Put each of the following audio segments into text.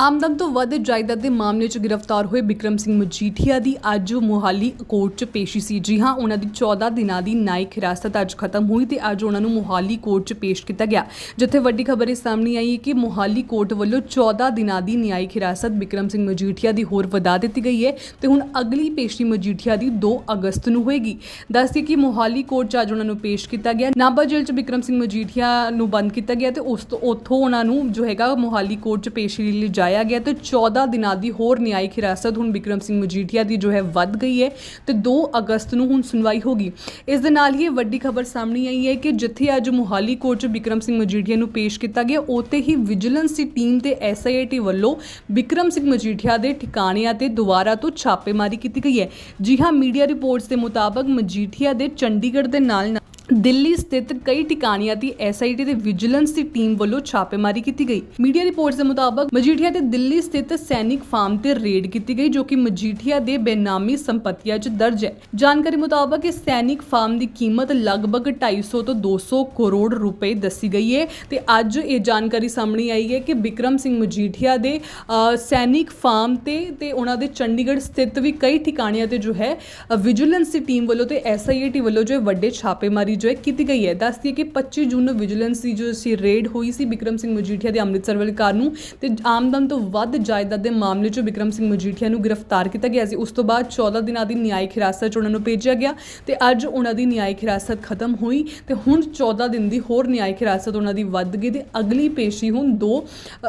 ਆਮਦਨ ਤੋਂ ਵੱਧ ਜਾਇਦਾਦ ਦੇ ਮਾਮਲੇ 'ਚ ਗ੍ਰਿਫਤਾਰ ਹੋਏ ਬਿਕਰਮ ਸਿੰਘ ਮਜੀਠੀਆ ਦੀ ਅੱਜ ਮੋਹਾਲੀ ਕੋਰਟ 'ਚ ਪੇਸ਼ੀ ਸੀ। ਜੀ ਹਾਂ, ਉਹਨਾਂ ਦੀ 14 ਦਿਨਾਂ ਦੀ ਨਿਆਇਕ ਹਿਰਾਸਤ ਅੱਜ ਖਤਮ ਹੋਈ ਤੇ ਅੱਜ ਉਹਨਾਂ ਨੂੰ ਮੋਹਾਲੀ ਕੋਰਟ 'ਚ ਪੇਸ਼ ਕੀਤਾ ਗਿਆ। ਜਿੱਥੇ ਵੱਡੀ ਖਬਰ ਇਹ ਸਾਹਮਣੇ ਆਈ ਹੈ ਕਿ ਮੋਹਾਲੀ ਕੋਰਟ ਵੱਲੋਂ 14 ਦਿਨਾਂ ਦੀ ਨਿਆਇਕ ਹਿਰਾਸਤ ਬਿਕਰਮ ਸਿੰਘ ਮਜੀਠੀਆ ਦੀ ਹੋਰ ਵਧਾ ਦਿੱਤੀ ਗਈ ਹੈ ਤੇ ਹੁਣ ਅਗਲੀ ਪੇਸ਼ੀ ਮਜੀਠੀਆ ਦੀ 2 ਅਗਸਤ ਨੂੰ ਹੋਏਗੀ। ਦੱਸਦੀ ਕਿ ਮੋਹਾਲੀ ਕੋਰਟ 'ਚ ਅੱਜ ਉਹਨਾਂ ਨੂੰ ਪੇਸ਼ ਕੀਤਾ ਗਿਆ। ਨਾਭਾ ਜੇਲ੍ਹ 'ਚ ਬਿਕਰਮ ਸਿੰਘ ਮਜੀਠੀਆ ਨੂੰ ਬੰਦ ਕੀਤਾ ਗਿਆ ਤੇ ਉਸ ਤੋਂ ਉੱਥੋਂ ਉਹਨਾਂ ਨੂੰ ਜੋ ਹੈਗਾ ਮੋਹਾਲੀ ਕੋਰਟ 'ਚ ਪੇਸ਼ੀ ਲਈ ਲਿਜਾਇਆ ਗਿਆ ਤੇ 14 ਦਿਨਾਂ ਦੀ ਹੋਰ ਨਿਆਇਕ ਹਿਰਾਸਤ ਹੁਣ ਬਿਕਰਮ ਸਿੰਘ ਮਜੀਠੀਆ ਦੀ ਜੋ ਹੈ ਵੱਧ ਗਈ ਹੈ ਤੇ 2 ਅਗਸਤ ਨੂੰ ਹੁਣ ਸੁਣਵਾਈ ਹੋਗੀ। ਇਸ ਦੇ ਨਾਲ ਹੀ ਇਹ ਵੱਡੀ ਖਬਰ ਸਾਹਮਣੇ ਆਈ ਹੈ ਕਿ ਜਿੱਥੇ ਅੱਜ ਮੋਹਾਲੀ ਕੋਰਟ 'ਚ ਬਿਕਰਮ ਸਿੰਘ ਮਜੀਠੀਆ ਨੂੰ ਪੇਸ਼ ਕੀਤਾ ਗਿਆ, ਉੱਥੇ ਹੀ ਵਿਜੀਲੈਂਸ ਦੀ ਟੀਮ ਤੇ ਐਸਆਈਟੀ ਵੱਲੋਂ ਬਿਕਰਮ ਸਿੰਘ ਮਜੀਠੀਆ ਦੇ ਠਿਕਾਣਿਆਂ ਤੇ ਦੁਬਾਰਾ ਤੋਂ ਛਾਪੇਮਾਰੀ ਕੀਤੀ ਗਈ ਹੈ। ਜੀ ਹਾਂ, ਮੀਡੀਆ ਰਿਪੋਰਟਸ ਦੇ ਮੁਤਾਬਕ ਮਜੀਠੀਆ ਦੇ ਚੰਡੀਗੜ੍ਹ ਦੇ ਨਾਲ ਨਾਲ ਦਿੱਲੀ ਸਥਿਤ ਕਈ ਟਿਕਾਣਿਆਂ ਦੀ ਐਸਆਈਟੀ ਦੇ ਵਿਜੀਲੈਂਸ ਦੀ ਟੀਮ ਵੱਲੋਂ ਛਾਪੇਮਾਰੀ ਕੀਤੀ ਗਈ। ਮੀਡੀਆ ਰਿਪੋਰਟਸ ਦੇ ਮੁਤਾਬਕ ਮਜੀਠੀਆ ਤੇ ਦਿੱਲੀ ਸਥਿਤ ਸੈਨਿਕ ਫਾਰਮ ਤੇ ਰੇਡ ਕੀਤੀ ਗਈ ਜੋ ਕਿ ਮਜੀਠੀਆ ਦੇ ਬੇਨਾਮੀ ਸੰਪਤੀਆਂ 'ਚ ਦਰਜ ਹੈ। ਜਾਣਕਾਰੀ ਮੁਤਾਬਕ ਇਸ ਸੈਨਿਕ ਫਾਰਮ ਦੀ ਕੀਮਤ ਲਗਭਗ 250 ਤੋਂ 200 ਕਰੋੜ ਰੁਪਏ ਦੱਸੀ ਗਈ ਹੈ ਤੇ ਅੱਜ ਇਹ ਜਾਣਕਾਰੀ ਸਾਹਮਣੇ ਆਈ ਹੈ ਕਿ ਬਿਕਰਮ ਸਿੰਘ ਮਜੀਠੀਆ ਦੇ ਅ, ਸੈਨਿਕ ਫਾਰਮ ਤੇ ਤੇ ਉਹਨਾਂ ਦੇ ਚੰਡੀਗੜ੍ਹ ਸਥਿਤ ਵੀ ਕਈ ਠਿਕਾਣਿਆਂ ਤੇ ਜੋ ਹੈ ਵਿਜੀਲੈਂਸ ਦੀ ਟੀਮ ਵੱਲੋਂ ਤੇ ਐਸਆਈਟੀ ਵੱਲੋਂ ਜੋ ਵੱਡੇ ਛਾਪੇਮਾਰੀ ਜੋ ਹੈ ਕੀਤੀ ਗਈ ਹੈ, ਦੱਸਦੀ ਹੈ ਕਿ 25 ਜੂਨ ਨੂੰ ਵਿਜੀਲੈਂਸ ਦੀ ਜੋ ਸੀ ਰੇਡ ਹੋਈ ਸੀ ਬਿਕਰਮ ਸਿੰਘ ਮਜੀਠੀਆ ਦੇ ਅੰਮ੍ਰਿਤਸਰ ਵਾਲੀ ਕਾਰ ਨੂੰ ਤੇ ਆਮਦਨ ਤੋਂ ਵੱਧ ਜਾਇਦਾਦ ਦੇ ਮਾਮਲੇ 'ਚ ਬਿਕਰਮ ਸਿੰਘ ਮਜੀਠੀਆ ਨੂੰ ਗ੍ਰਿਫਤਾਰ ਕੀਤਾ ਗਿਆ ਸੀ। ਉਸ ਤੋਂ ਬਾਅਦ 14 ਦਿਨਾਂ ਦੀ ਨਿਆਇਕ ਹਿਰਾਸਤ 'ਚ ਉਹਨਾਂ ਨੂੰ ਭੇਜਿਆ ਗਿਆ ਤੇ ਅੱਜ ਉਹਨਾਂ ਦੀ ਨਿਆਇਕ ਹਿਰਾਸਤ ਖਤਮ ਹੋਈ ਤੇ ਹੁਣ 14 ਦਿਨ ਦੀ ਹੋਰ ਨਿਆਇਕ ਹਿਰਾਸਤ ਉਹਨਾਂ ਦੀ ਵੱਧ ਗਈ ਤੇ ਅਗਲੀ ਪੇਸ਼ੀ ਹੁਣ 2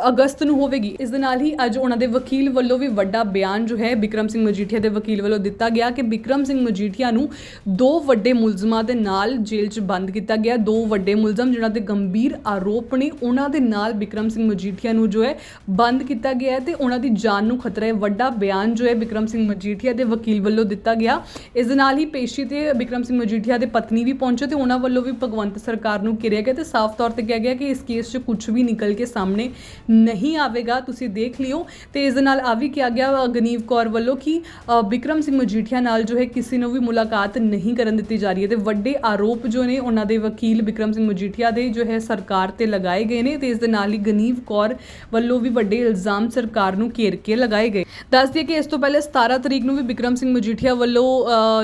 ਅਗਸਤ ਨੂੰ ਹੋਵੇਗੀ। ਇਸ ਦੇ ਨਾਲ ਹੀ ਅੱਜ ਉਹਨਾਂ ਦੇ ਵਕੀਲ ਵੱਲੋਂ ਵੀ ਵੱਡਾ ਬਿਆਨ ਜੋ ਹੈ ਬਿਕਰਮ ਸਿੰਘ ਮਜੀਠੀਆ ਦੇ ਵਕੀਲ ਵੱਲੋਂ ਦਿੱਤਾ ਗਿਆ ਕਿ ਬਿਕਰਮ ਸਿੰਘ ਮਜੀਠੀਆ ਨੂੰ ਦੋ ਵੱਡੇ ਮੁਲਜ਼ਮਾਂ ਦੇ ਨਾਲ ਜੇਲ੍ਹ 'ਚ ਬੰਦ ਕੀਤਾ ਗਿਆ। ਦੋ ਵੱਡੇ ਮੁਲਜ਼ਮ ਜਿਨ੍ਹਾਂ ਦੇ ਗੰਭੀਰ ਆਰੋਪ ਨੇ ਉਹਨਾਂ ਦੇ ਨਾਲ ਬਿਕਰਮ ਸਿੰਘ ਮਜੀਠੀਆ ਨੂੰ ਜੋ ਹੈ ਬੰਦ ਕੀਤਾ ਗਿਆ ਹੈ ਤੇ ਉਹਨਾਂ ਦੀ ਜਾਨ ਨੂੰ ਖਤਰਾ ਹੈ। ਵੱਡਾ ਬਿਆਨ ਜੋ ਹੈ ਬਿਕਰਮ ਸਿੰਘ ਮਜੀਠੀਆ ਦੇ ਵਕੀਲ ਵੱਲੋਂ ਦਿੱਤਾ ਗਿਆ। ਇਸ ਦੇ ਨਾਲ ਹੀ ਪੇਸ਼ੀ ਤੇ ਬਿਕਰਮ ਸਿੰਘ ਮਜੀਠੀਆ ਦੇ ਪਤਨੀ ਵੀ ਪਹੁੰਚੇ ਤੇ ਉਹਨਾਂ ਵੱਲੋਂ ਵੀ ਭਗਵੰਤ ਸਰਕਾਰ ਨੂੰ ਕਿਰਿਆ ਗਿਆ ਤੇ ਸਾਫ਼ ਤੌਰ ਤੇ ਕਿਹਾ ਗਿਆ ਕਿ ਇਸ ਕੇਸ 'ਚ ਕੁਝ ਵੀ ਨਿਕਲ ਕੇ ਸਾਹਮਣੇ ਨਹੀਂ ਆਵੇਗਾ। ਤੁਸੀਂ ਦੇਖ ਲਿਓ। ਤੇ ਇਸ ਦੇ ਨਾਲ ਆ ਵੀ ਕਿਹਾ ਗਿਆ ਗਨੀਵ ਕੌਰ ਵੱਲੋਂ ਕਿ ਅ, ਬਿਕਰਮ ਸਿੰਘ ਮਜੀਠੀਆ ਨਾਲ ਜੋ ਹੈ ਕਿਸੇ ਨੂੰ ਵੀ ਮੁਲਾਕਾਤ ਨਹੀਂ ਕਰਨ ਦਿੱਤੀ ਜਾ ਰਹੀ ਹੈ ਤੇ ਵੱਡੇ ਆਰੋਪ ਜੋ ਨੇ ਉਹਨਾਂ ਦੇ ਵਕੀਲ ਬਿਕਰਮ ਸਿੰਘ ਮਜੀਠੀਆ ਦੇ ਜੋ ਹੈ ਸਰਕਾਰ ਤੇ ਲਗਾਏ ਗਏ ਨੇ ਤੇ ਇਸ ਦੇ ਨਾਲ ਹੀ ਗਨੀਵ ਕੌਰ ਵੱਲੋਂ ਵੀ ਵੱਡੇ ਇਲਜ਼ਾਮ ਸਰਕਾਰ ਨੂੰ ਘੇਰ ਕੇ ਲਗਾਏ ਗਏ। ਦੱਸ ਦਈਏ ਕਿ ਇਸ ਤੋਂ ਪਹਿਲੇ 17 ਤਰੀਕ ਨੂੰ ਵੀ ਬਿਕਰਮ ਸਿੰਘ ਮਜੀਠੀਆ ਵੱਲੋਂ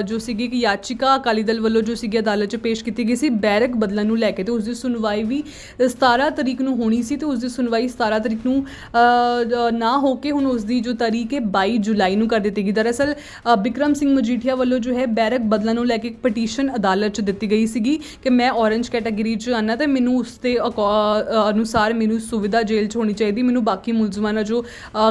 ਜੋ ਸੀਗੀ ਕਿ ਯਾਚਿਕਾ ਅਕਾਲੀ ਦਲ ਵੱਲੋਂ ਜੋ ਸੀਗੀ ਅਦਾਲਤ 'ਚ ਪੇਸ਼ ਕੀਤੀ ਗਈ ਸੀ ਬੈਰਕ ਬਦਲਣ ਨੂੰ ਲੈ ਕੇ ਤੇ ਉਸ ਦੀ ਸੁਣਵਾਈ ਵੀ 17 ਤਰੀਕ ਨੂੰ ਹੋਣੀ ਸੀ ਤੇ ਉਸ ਦੀ ਸੁਣਵਾਈ 17 ਤਰੀਕ ਨੂੰ ਅ, ਨਾ ਹੋ ਕੇ ਹੁਣ ਉਸ ਦੀ ਜੋ ਤਾਰੀਖ ਹੈ 22 ਜੁਲਾਈ ਨੂੰ ਕਰ ਦਿੱਤੀ ਗਈ। ਦਰਅਸਲ ਅ, ਬਿਕਰਮ ਸਿੰਘ ਮਜੀਠੀਆ ਵੱਲੋਂ ਜੋ ਹੈ ਬੈਰਕ ਬਦਲਣ ਨੂੰ ਲੈ ਕੇ ਇੱਕ ਪਟੀਸ਼ਨ ਅਦਾਲਤ 'ਚ ਦਿੱਤੀ ਗਈ ਸੀਗੀ ਕਿ ਮੈਂ ਔਰੰਜ ਕੈਟਾਗਰੀ 'ਚ ਆਨਾ ਤੇ ਮੈਨੂੰ ਉਸ ਦੇ ਅਕੋ- ਅਨੁਸਾਰ ਮੈਨੂੰ ਸੁਵਿਧਾ ਜੇਲ੍ਹ 'ਚ ਹੋਣੀ ਚਾਹੀਦੀ, ਮੈਨੂੰ ਬਾਕੀ ਮੁਲਜ਼ਮਾਂ ਨਾਲ ਜੋ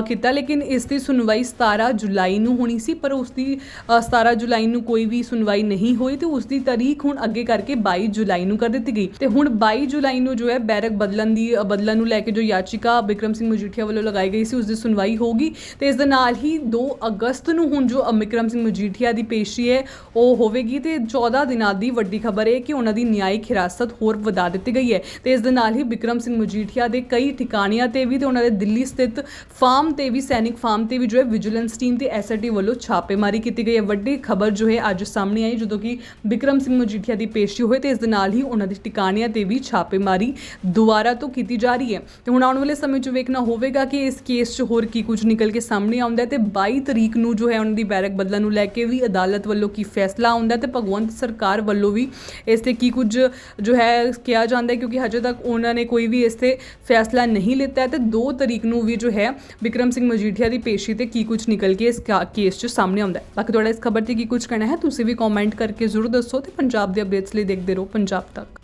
ਕੀਤਾ, ਲੇਕਿਨ ਇਸ ਦੀ ਸੁਣਵਾਈ 17 ਜੁਲਾਈ ਨੂੰ ਹੋਣੀ ਸੀ, ਪਰ ਉਸ ਦੀ 17 ਜੁਲਾਈ ਨੂੰ ਕੋਈ ਵੀ ਸੁਣਵਾਈ ਨਹੀਂ ਹੋਈ ਤੇ ਉਸ ਦੀ ਤਾਰੀਖ ਹੁਣ ਅੱਗੇ ਕਰਕੇ 22 ਜੁਲਾਈ ਨੂੰ ਕਰ ਦਿੱਤੀ ਗਈ। ਤੇ ਹੁਣ 22 ਜੁਲਾਈ ਨੂੰ ਜੋ ਹੈ ਬੈਰਕ ਬਦਲਣ ਦੀ ਬਦਲਣ ਨੂੰ ਲੈ ਕੇ ਜੋ ਯਾਚਿਕਾ ਬਿਕਰਮ ਸਿੰਘ ਮਜੀਠੀਆ ਵੱਲੋਂ ਲਗਾਈ ਗਈ ਸੀ ਉਸ ਦੀ ਸੁਣਵਾਈ ਹੋਗੀ ਤੇ ਇਸ ਦੇ ਨਾਲ ਹੀ 2 ਅਗਸਤ ਨੂੰ ਹੁਣ ਜੋ ਬਿਕਰਮ ਸਿੰਘ ਮਜੀਠੀਆ ਦੀ ਪੇਸ਼ੀ ਹੈ, ਉਹ ਹੋਵੇਗੀ ਤੇ 14 ਦਿਨਾਂ ਦੀ ਵੱਡੀ ਖਬਰ ਹੈ ਕਿ ਉਹਨਾਂ ਦੀ ਨਿਆਇਕ ਹਿਰਾਸਤ ਹੋਰ ਵਧਾ ਦਿੱਤੀ ਗਈ ਹੈ ਤੇ ਇਸ ਦੇ ਨਾਲ ਹੀ ਬਿਕਰਮ ਸਿੰਘ ਮਜੀਠੀਆ ਦੇ ਕਈ ਠਿਕਾਣਿਆਂ ਤੇ ਵੀ ਤੇ ਉਹਨਾਂ ਦੇ ਦਿੱਲੀ ਸਥਿਤ ਫਾਰਮ ਤੇ ਵੀ, ਸੈਨਿਕ ਫਾਰਮ ਤੇ ਵੀ ਜੋ ਹੈ ਵਿਜੀਲੈਂਸ ਟੀਮ ਤੇ ਐਸਆਈਟੀ ਵੱਲੋਂ ਛਾਪੇਮਾਰੀ ਕੀਤੀ ਗਈ ਹੈ। ਵੱਡੀ ਖਬਰ ਜੋ ਹੈ ਅੱਜ ਸਾਹਮਣੇ ਆਈ, ਜਦੋਂ ਕਿ ਬਿਕਰਮ ਸਿੰਘ ਮਜੀਠੀਆ ਦੀ ਪੇਸ਼ੀ ਹੋਈ ਤੇ ਇਸ ਦੇ ਨਾਲ ਹੀ ਉਹਨਾਂ ਦੇ ਟਿਕਾਣਿਆਂ ਤੇ ਵੀ ਛਾਪੇਮਾਰੀ ਦੁਬਾਰਾ ਤੋਂ ਕੀਤੀ ਜਾ ਰਹੀ ਹੈ। ਤੇ ਹੁਣ ਆਉਣ ਵਾਲੇ ਸਮੇਂ 'ਚ ਵੇਖਣਾ ਹੋਵੇਗਾ ਕਿ ਇਸ ਕੇਸ 'ਚ ਹੋਰ ਕੀ ਕੁਝ ਨਿਕਲ ਕੇ ਸਾਹਮਣੇ ਆਉਂਦਾ ਹੈ ਤੇ 22 ਤਰੀਕ ਨੂੰ ਜੋ ਹੈ ਉਹਨਾਂ ਦੀ ਬੈਰਕ ਬਦਲਣ ਨੂੰ ਲੈ ਕੇ ਵੀ ਅਦਾਲਤ ਵੱਲੋਂ ਕੀ ਫੈਸਲਾ ਆਉਂਦਾ ਹੈ ਤੇ ਭਗਵੰਤ ਸਰਕਾਰ ਵੱਲੋਂ ਵੀ ਇਸ ਤੇ ਕੀ ਕੁਝ ਜੋ ਹੈ ਕਿਹਾ ਜਾਂਦਾ ਹੈ, ਕਿਉਂਕਿ ਹਜੇ ਤੱਕ ਉਹਨਾਂ ਨੇ ਕੋਈ ਵੀ ਇਸ ਤੇ ਫੈਸਲਾ ਨਹੀਂ ਲਿੱਤਾ ਹੈ। ਤੇ 2 ਤਰੀਕ ਨੂੰ ਵੀ ਜੋ ਹੈ ਬਿਕਰਮ ਸਿੰਘ ਮਜੀਠੀਆ ਦੀ ਪੇਸ਼ੀ ਤੇ ਕੀ ਕੁਝ ਨਿਕਲ ਕੇ ਇਸ ਕਾ- ਕੇਸ 'ਚ ਸਾਹਮਣੇ ਆਉਂਦਾ ਹੈ। ਬਾਕੀ ਤੁਹਾਡਾ ਇਸ ਖਬਰ ਤੇ ਕੀ ਕੁਝ ਕਹਿਣਾ ਹੈ, ਤੁਸੀਂ ਵੀ ਕਮੈਂਟ ਕਰਕੇ ਜ਼ਰੂਰ ਦੱਸੋ ਤੇ ਪੰਜਾਬ ਦੇ ਅਪਡੇਟਸ ਲਈ ਦੇਖਦੇ ਰਹੋ ਪੰਜਾਬ ਤੱਕ।